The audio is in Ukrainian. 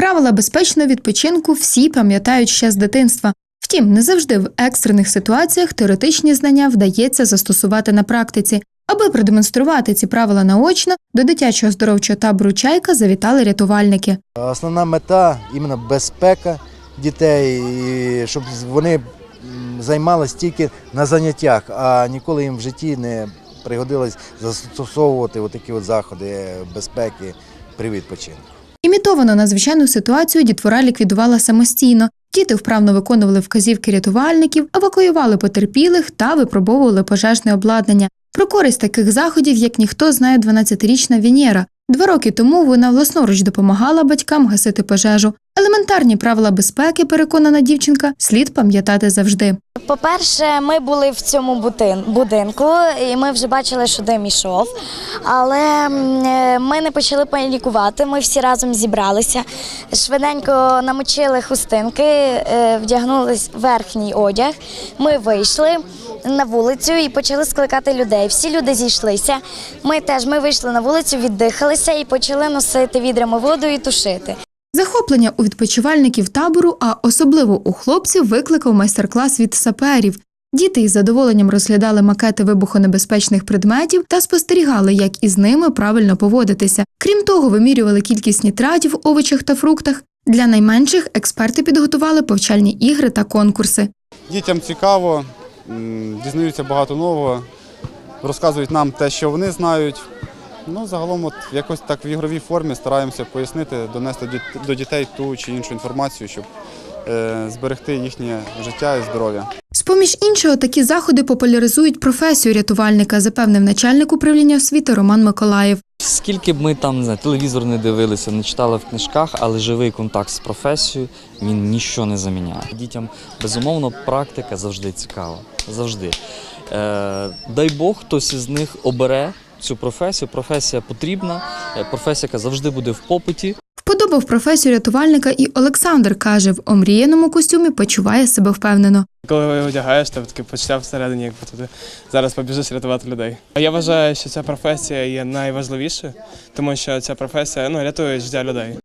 Правила безпечного відпочинку всі пам'ятають ще з дитинства. Втім, не завжди в екстрених ситуаціях теоретичні знання вдається застосувати на практиці. Аби продемонструвати ці правила наочно, до дитячого здоровчого табору Чайка завітали рятувальники. Основна мета іменно безпека дітей, і щоб вони займалися тільки на заняттях, а ніколи їм в житті не пригодилось застосовувати такі от заходи безпеки при відпочинку. Імітовано надзвичайну ситуацію дітвора ліквідувала самостійно. Діти вправно виконували вказівки рятувальників, евакуювали потерпілих та випробовували пожежне обладнання. Про користь таких заходів, як ніхто знає 12-річна Венєра. Два роки тому вона власноруч допомагала батькам гасити пожежу. Елементарні правила безпеки, переконана дівчинка, слід пам'ятати завжди. По-перше, ми були в цьому будинку, і ми вже бачили, що дим ішов. Але е, ми не почали панікувати. Ми всі разом зібралися. Швиденько намочили хустинки, е, вдягнули верхній одяг. Ми вийшли на вулицю і почали скликати людей. Всі люди зійшлися. Ми теж ми вийшли на вулицю, віддихалися і почали носити відрами воду і тушити. Захоплення у відпочивальників табору, а особливо у хлопців, викликав майстер-клас від саперів. Діти із задоволенням розглядали макети вибухонебезпечних предметів та спостерігали, як із ними правильно поводитися. Крім того, вимірювали кількість нітратів в овочах та фруктах. Для найменших експерти підготували повчальні ігри та конкурси. Дітям цікаво, дізнаються багато нового, розказують нам те, що вони знають. Ну, загалом, от якось так в ігровій формі стараємося пояснити, донести до дітей ту чи іншу інформацію, щоб е, зберегти їхнє життя і здоров'я. З-поміж іншого, такі заходи популяризують професію рятувальника, запевнив начальник управління освіти Роман Миколаєв. Скільки б ми там не телевізор не дивилися, не читали в книжках, але живий контакт з професією він нічого не заміняє. Дітям безумовно практика завжди цікава. Завжди. Е, дай Бог, хтось із них обере цю професію. Професія потрібна, е, професія, яка завжди буде в попиті. Вподобав професію рятувальника і Олександр каже, в омріяному костюмі почуває себе впевнено. Коли його одягаєш, то таке почуття всередині, якби ти зараз побіжиш рятувати людей. А я вважаю, що ця професія є найважливішою, тому що ця професія ну, рятує життя людей.